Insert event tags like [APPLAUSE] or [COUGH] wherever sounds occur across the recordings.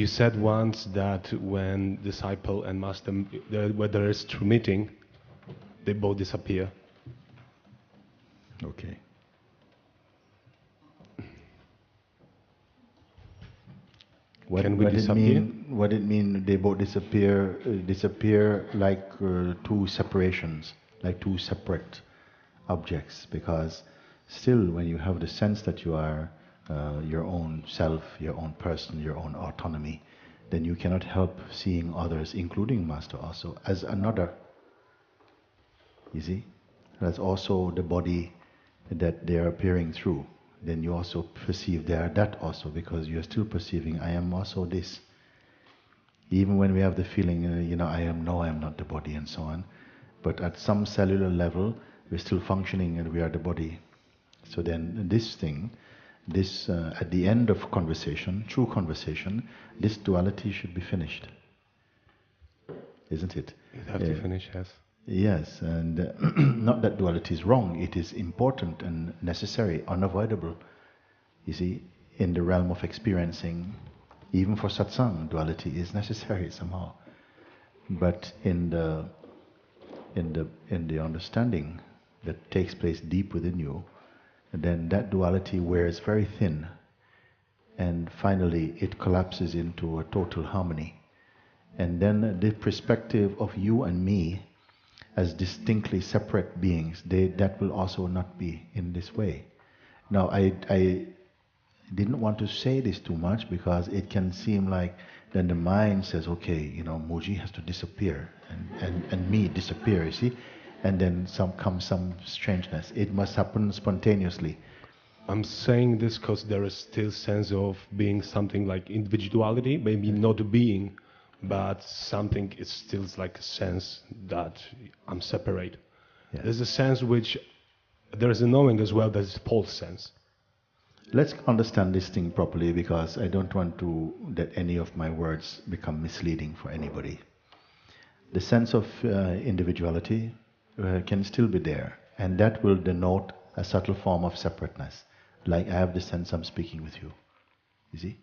You said once that when disciple and master, where there is true meeting, they both disappear. Okay. What, Can we what it disappear? mean? What it mean? They both disappear, uh, disappear like uh, two separations, like two separate objects. Because still, when you have the sense that you are uh, your own self, your own person, your own autonomy, then you cannot help seeing others, including Master also, as another. You see, that's also the body that they are appearing through. Then you also perceive they are that also because you are still perceiving I am also this. Even when we have the feeling, uh, you know, I am no, I am not the body and so on. But at some cellular level, we're still functioning and we are the body. So then this thing, this uh, at the end of conversation, true conversation, this duality should be finished. Isn't it? You have to finish, yes. Yes, and uh, [CLEARS THROAT] not that duality is wrong, it is important and necessary, unavoidable. You see, in the realm of experiencing, even for satsang, duality is necessary somehow. But in the in the in the understanding that takes place deep within you, then that duality wears very thin, and finally it collapses into a total harmony. And then the perspective of you and me as distinctly separate beings, they, that will also not be in this way. Now, I, I didn't want to say this too much because it can seem like then the mind says, okay, you know, Muji has to disappear and, and, and me disappear, you see? And then some comes some strangeness. It must happen spontaneously. I'm saying this because there is still sense of being something like individuality, maybe not being, but something is still like a sense that I'm separate. Yeah. There's a sense which there is a knowing as well. There's a pulse sense. Let's understand this thing properly because I don't want to that any of my words become misleading for anybody. The sense of uh, individuality uh, can still be there, and that will denote a subtle form of separateness. Like I have the sense I'm speaking with you. You see?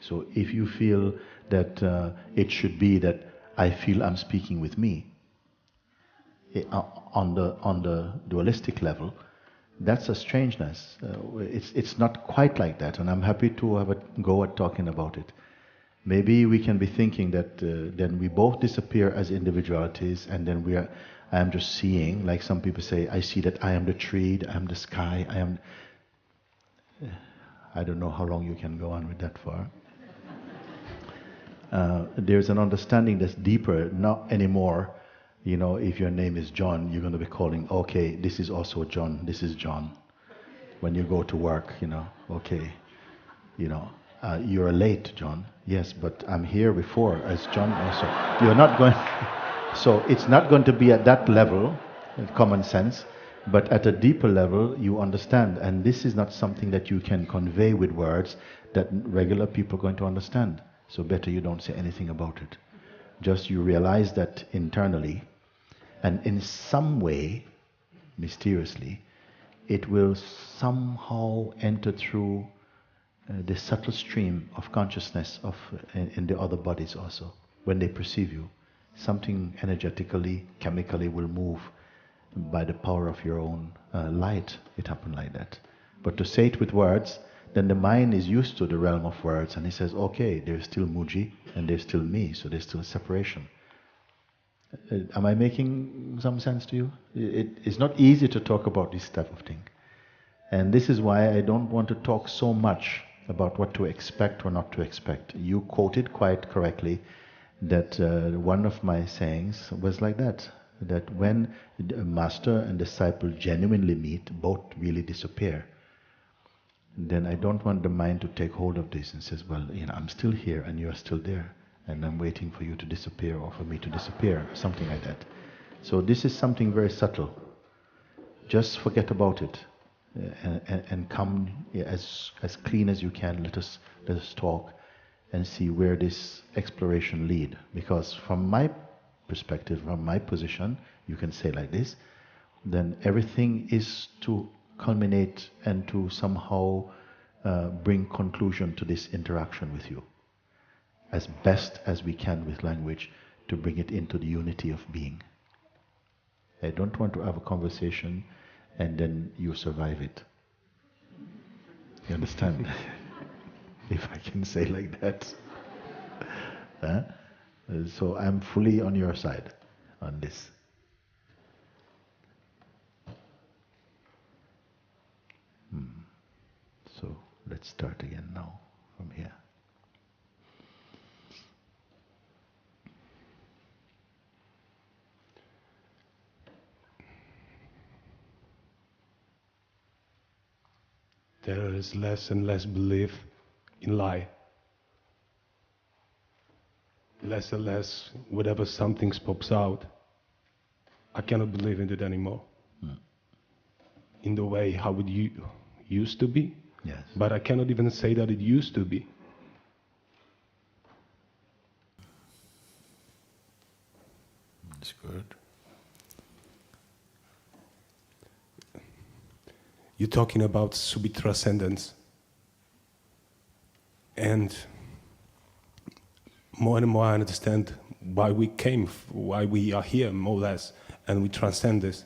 So if you feel that uh, it should be that I feel I'm speaking with me, eh, uh, on the on the dualistic level, that's a strangeness. Uh, it's it's not quite like that, and I'm happy to have a go at talking about it. Maybe we can be thinking that uh, then we both disappear as individualities, and then we are. I am just seeing, like some people say, I see that I am the tree, I am the sky, I am. I don't know how long you can go on with that for. [LAUGHS] Uh, there's an understanding that's deeper, not anymore. You know, if your name is John, you're going to be calling, okay, this is also John, this is John. When you go to work, you know, okay, you know, uh, you're late, John. Yes, but I'm here before as John also. You're not going, [LAUGHS] so it's not going to be at that level, common sense, but at a deeper level, you understand. And this is not something that you can convey with words that regular people are going to understand. So better you don't say anything about it. Just you realize that internally, and in some way, mysteriously, it will somehow enter through uh, the subtle stream of consciousness of in, in the other bodies also. When they perceive you, something energetically, chemically will move by the power of your own uh, light. It happened like that. But to say it with words, then the mind is used to the realm of words and he says, okay, there's still Muji and there's still me, so there's still separation. Uh, am I making some sense to you? It, it's not easy to talk about this type of thing. And this is why I don't want to talk so much about what to expect or not to expect. You quoted quite correctly that uh, one of my sayings was like that that when master and disciple genuinely meet, both really disappear. Then I don't want the mind to take hold of this and says, well, you know, I'm still here and you're still there, and I'm waiting for you to disappear or for me to disappear, something like that. So this is something very subtle. Just forget about it, uh, and, and, and come as as clean as you can. Let us let us talk, and see where this exploration lead. Because from my perspective, from my position, you can say like this, then everything is to culminate and to somehow uh, bring conclusion to this interaction with you. as best as we can with language to bring it into the unity of being. I don't want to have a conversation and then you survive it. You understand? [LAUGHS] [LAUGHS] if I can say like that. [LAUGHS] Huh? Uh, So I'm fully on your side on this. Hmm. So let's start again now from here. There is less and less belief in lie. Less and less, whatever something pops out, I cannot believe in it anymore. Hmm. In the way how it u- used to be, Yes. but I cannot even say that it used to be. That's good. You're talking about subit transcendence. And more and more I understand why we came, why we are here, more or less, and we transcend this.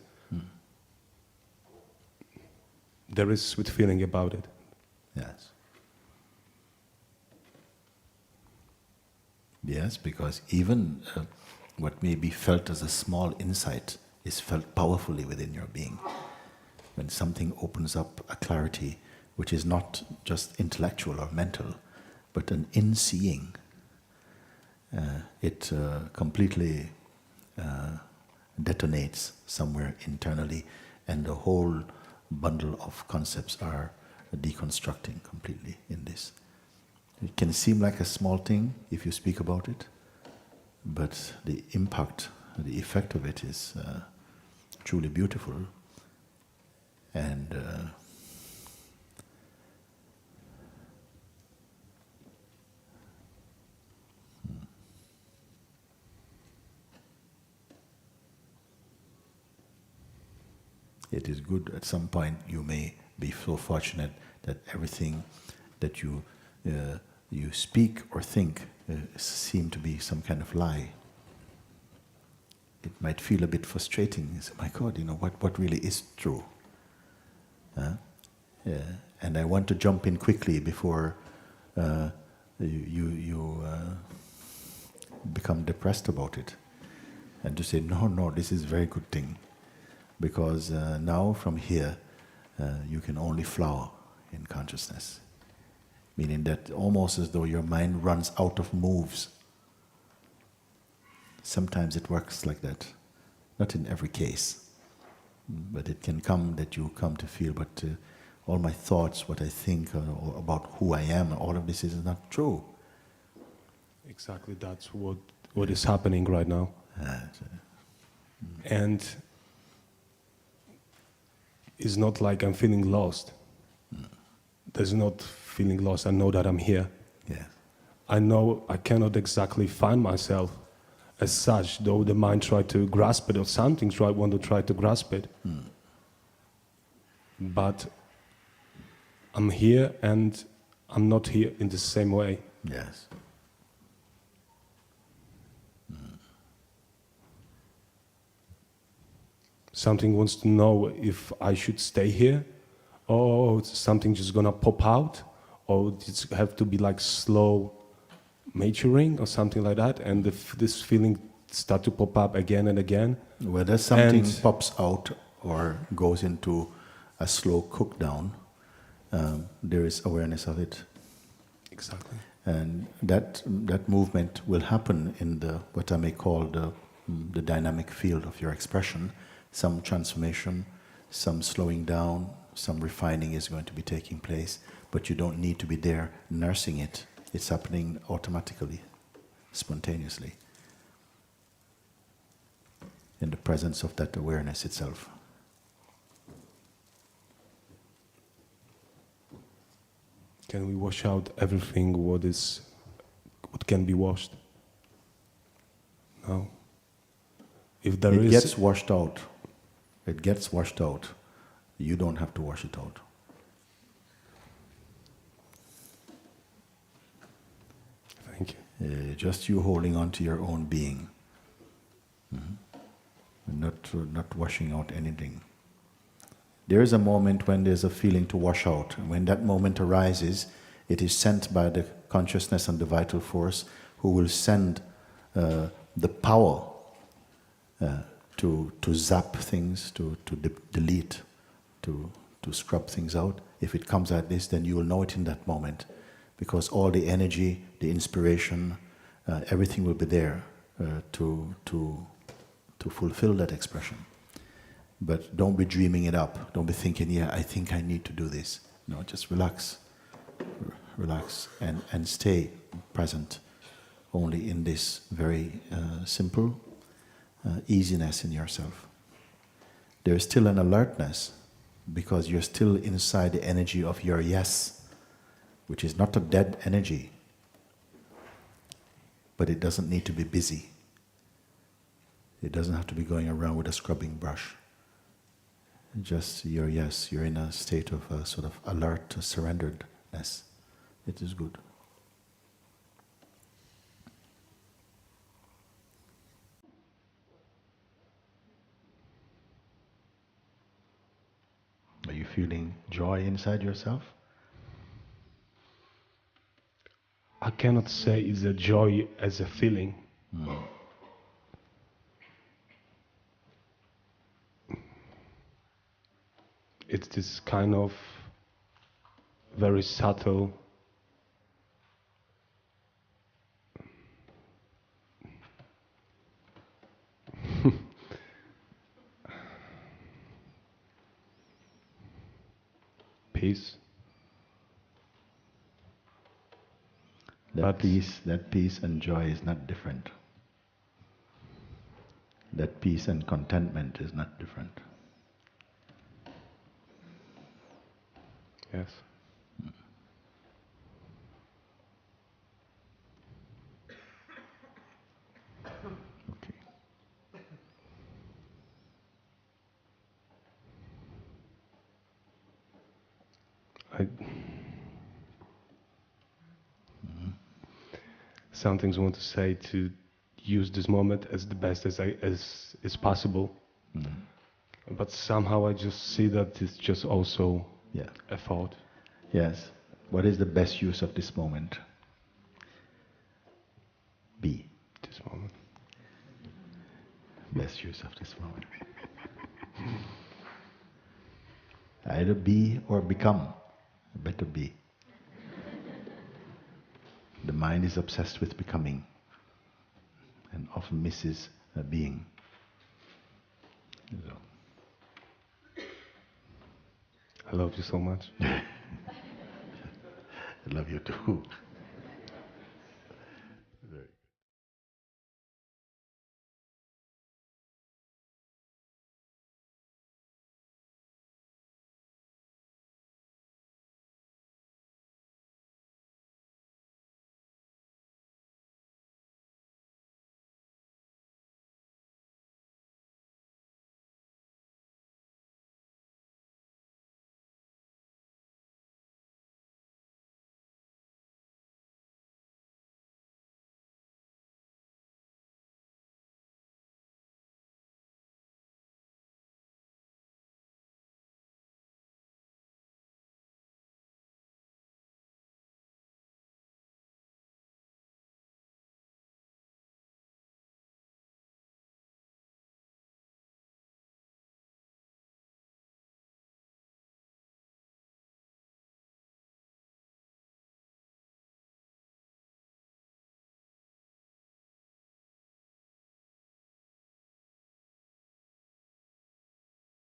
There is sweet feeling about it. Yes. Yes, because even uh, what may be felt as a small insight is felt powerfully within your being. When something opens up a clarity which is not just intellectual or mental, but an in seeing, uh, it uh, completely uh, detonates somewhere internally, and the whole bundle of concepts are deconstructing completely in this. It can seem like a small thing if you speak about it, but the impact, the effect of it is uh, truly beautiful. And it is good at some point you may be so fortunate that everything that you uh, you speak or think uh, seem to be some kind of lie it might feel a bit frustrating you say, my god you know what, what really is true Huh? yeah. and i want to jump in quickly before uh, you you, uh, become depressed about it and to say no no this is a very good thing because uh, now from here uh, you can only flower in consciousness. Meaning that almost as though your mind runs out of moves. Sometimes it works like that. Not in every case. But it can come that you come to feel but uh, all my thoughts what i think uh, or about who i am all of this is not true. Exactly, that's what, what is happening right now. Uh, And it's not like I'm feeling lost. There's not feeling lost. I know that I'm here. yeah I know I cannot exactly find myself as such, though the mind try to grasp it or something try want to try to grasp it. But I'm here and I'm not here in the same way. yes Something wants to know if I should stay here, or something just gonna pop out, or it's have to be like slow maturing or something like that, and if this feeling start to pop up again and again. Whether something And- pops out or goes into a slow cook down, um, there is awareness of it. Exactly. And that, that movement will happen in the, what I may call the, mm, the dynamic field of your expression. Some transformation, some slowing down, some refining is going to be taking place, but you don't need to be there nursing it. It's happening automatically, spontaneously, in the presence of that awareness itself. Can we wash out everything what is what can be washed? No. If there it is gets washed out. It gets washed out. You don't have to wash it out. thank you. Uh, just you holding on to your own being, Mhm. not not washing out anything. There is a moment when there's a feeling to wash out. And when that moment arises, it is sent by the consciousness and the vital force who will send uh, the power uh, to, to zap things, to, to de- delete, to, to scrub things out. If it comes like this, then you will know it in that moment because all the energy, the inspiration, uh, everything will be there uh, to, to, to fulfill that expression. But don't be dreaming it up. Don't be thinking, yeah, I think I need to do this. No, just relax. R- relax and, and stay present only in this very uh, simple uh, easiness in yourself. There is still an alertness because you're still inside the energy of your yes, which is not a dead energy, but it doesn't need to be busy. It doesn't have to be going around with a scrubbing brush. Just your yes, you're in a state of a sort of alert, surrenderedness. It is good. Feeling joy inside yourself? I cannot say it's a joy as a feeling. It's this kind of very subtle peace. That But- peace, that peace and joy is not different. That peace and contentment is not different. Yes. Okay. I some things I want to say to use this moment as the best as I as is possible. Mm-hmm. But somehow I just see that it's just also Yeah. a thought. Yes. What is the best use of this moment? Be. This moment. Best use of this moment. [LAUGHS] Either be or become. Better be. The mind is obsessed with becoming and often misses uh, being. So, I love you so much. [LAUGHS] I love you too.